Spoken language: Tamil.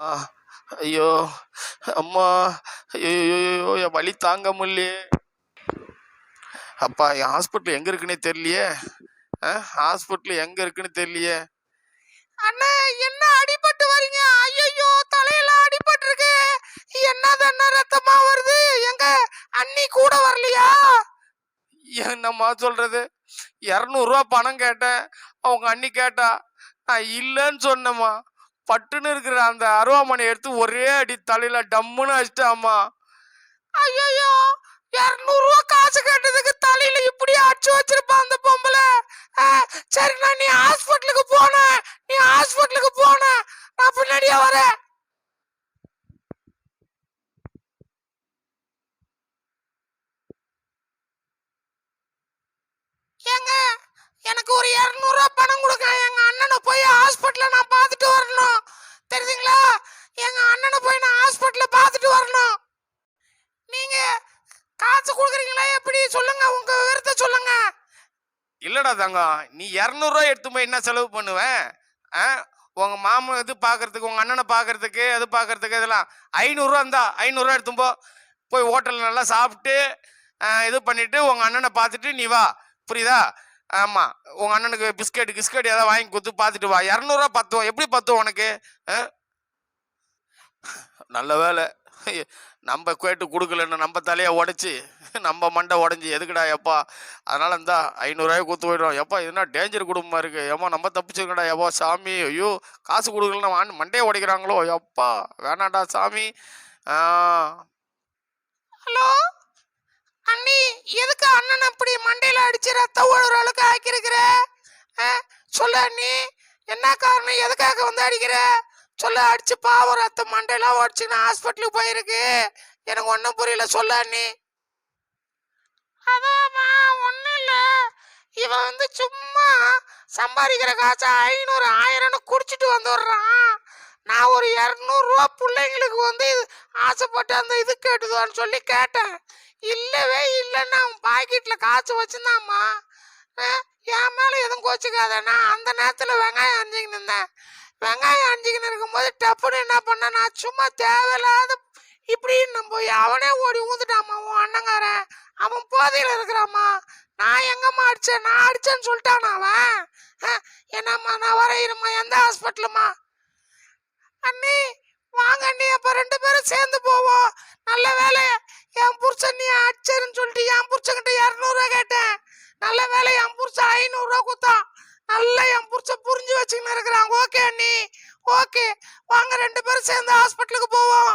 ஐயோ அம்மா ஐயோ என் வலி தாங்க முடியலையே. அப்பா என் ஹாஸ்பிட்டல் எங்க இருக்குன்னே தெரியலையே. ஹாஸ்பிட்டல் எங்க இருக்குன்னு தெரியலையே. அண்ணா என்ன அடிபட்டு வரீங்க? ஐயோ தலையெல்லாம் அடிபட்டு இருக்கு என்னது ரத்தமா வருது? எங்க அண்ணி கூட வரலையா? என்னம்மா சொல்றது? இரநூறுவா பணம் கேட்டேன். அவங்க அண்ணி கேட்டா நான் இல்லைன்னு சொன்னேம்மா. பட்டுன்னு இருக்கிற அந்த அருவாமனை எடுத்து ஒரே அடி தலையில டம்முன்னு அடிச்சிட்டாமா ஐயோ இரநூறுவா காசு கட்டுறதுக்கு தலையில இப்படி அடிச்சு வச்சிருப்பான் அந்த பொம்பளை. ஆ, சரி நான் நீ ஹாஸ்பிட்டலுக்கு போன நீ ஹாஸ்பிட்டலுக்கு போன நான் பின்னாடியே வரேன். ஏங்க எனக்கு ஒரு இரநூறுவா பணம் கொடுக்க எங்க அண்ணனை போய் ஹாஸ்பிட்டல நான் பார்த்துட்டு வரணும் தெரியுதுங்களா எங்க அண்ணனை போய் நான் ஹாஸ்பிட்டல்ல பார்த்துட்டு வரணும் நீங்க காசு எப்படி? சொல்லுங்க உங்க விவரத்தை சொல்லுங்க. இல்லடா தங்கம் நீ இரநூறுவா எடுத்து போய் என்ன செலவு பண்ணுவேன் ஆ? உங்க மாமன் இது பார்க்கறதுக்கு உங்க அண்ணனை பார்க்கறதுக்கு அது பார்க்கறதுக்கு இதெல்லாம். ஐநூறுரூவா இருந்தா ஐநூறுரூவா எடுத்து போ. போய் ஹோட்டலில் நல்லா சாப்பிட்டு இது பண்ணிட்டு உங்க அண்ணனை பார்த்துட்டு நீ வா. புரியுதா? ஆமா உங்க அண்ணனுக்கு பிஸ்கெட் கிஸ்கெட் ஏதாவது வாங்கி கொடுத்து பார்த்துட்டு வா. இரநூறுவா பத்துவோம் எப்படி பத்துவோம் உனக்கு? ஆ? நல்ல வேலை. நம்ம கேட்டு கொடுக்கலன்னு நம்ம தலையை உடைச்சி நம்ம மண்டை உடஞ்சி எதுக்குடா எப்பா? அதனால இருந்தா ஐநூறுரூவாய் கொடுத்து போயிடும் எப்பா இதுனா டேஞ்சர் குடும்பமாக இருக்குது ஏமா நம்ம தப்பிச்சிருக்கடா எப்பா சாமி ஐயோ காசு கொடுக்கலன்னா மண்டையை உடைக்கிறாங்களோ? எப்பா வேணாண்டா சாமி. ஹலோ? அண்ணி எதுக்கு அண்ணன் அப்படி மண்டையில் அடிச்சு ரத்தம் ஓடுற அளவுக்கு ஆக்கியிருக்கிற? சொல்லு அண்ணி என்ன காரணம்? எதுக்காக வந்து அடிக்கிற? சொல்ல அடிச்சு பாவம் ரத்தம் மண்டையெல்லாம் உடச்சு நான் ஹாஸ்பிட்டலுக்கு போயிருக்கு. எனக்கு ஒன்றும் புரியல. சொல்ல அண்ணி. அதாம்மா ஒன்றும் இல்லை. இவன் வந்து சும்மா சம்பாதிக்கிற காசை ஐநூறு ஆயிரம்னு குடிச்சிட்டு வந்துடுறான். நான் ஒரு இரநூறுவா பிள்ளைங்களுக்கு வந்து இது ஆசைப்பட்டு அந்த இது கேட்டுதான்னு சொல்லி கேட்டேன். இல்லவே இல்லைன்னா அவன் பாக்கெட்டில் காசு வச்சுருந்தாம்மா. என் மேலே எதுவும் கோச்சிக்காத. நான் அந்த நேரத்தில் வெங்காயம் அணிஞ்சிக்கின்னு இருந்தேன். வெங்காயம் அரிஞ்சிக்கின்னு இருக்கும்போது டப்புன்னு என்ன பண்ணேன்? நான் சும்மா தேவையில்லாத இப்படின்னு போய் அவனே ஓடி ஊந்துட்டாமா உன் அண்ணங்காரன். அவன் போதையில் இருக்கிறாம்மா நான் எங்கம்மா அடித்தேன் நான் அடித்தேன்னு சொல்லிட்டான் அவன்? என்னம்மா நான் வர இருமா எந்த ஹாஸ்பிட்டலுமா அண்ணி வாங்க அண்ணி அப்போ ரெண்டு பேரும் சேர்ந்து போவோம். நல்ல வேலை என் புருஷன் நீ அடிச்சேன்னு சொல்லிட்டு என் புருஷன்கிட்ட இரநூறுவா கேட்டேன். நல்ல வேலை என் புருஷன் ஐநூறுரூவா கொடுத்தான். நல்லா என் புருஷன் புரிஞ்சு வச்சுக்கின்னு இருக்கிறான். ஓகே அண்ணி ஓகே. வாங்க ரெண்டு பேரும் சேர்ந்து ஹாஸ்பிட்டலுக்கு போவோம்.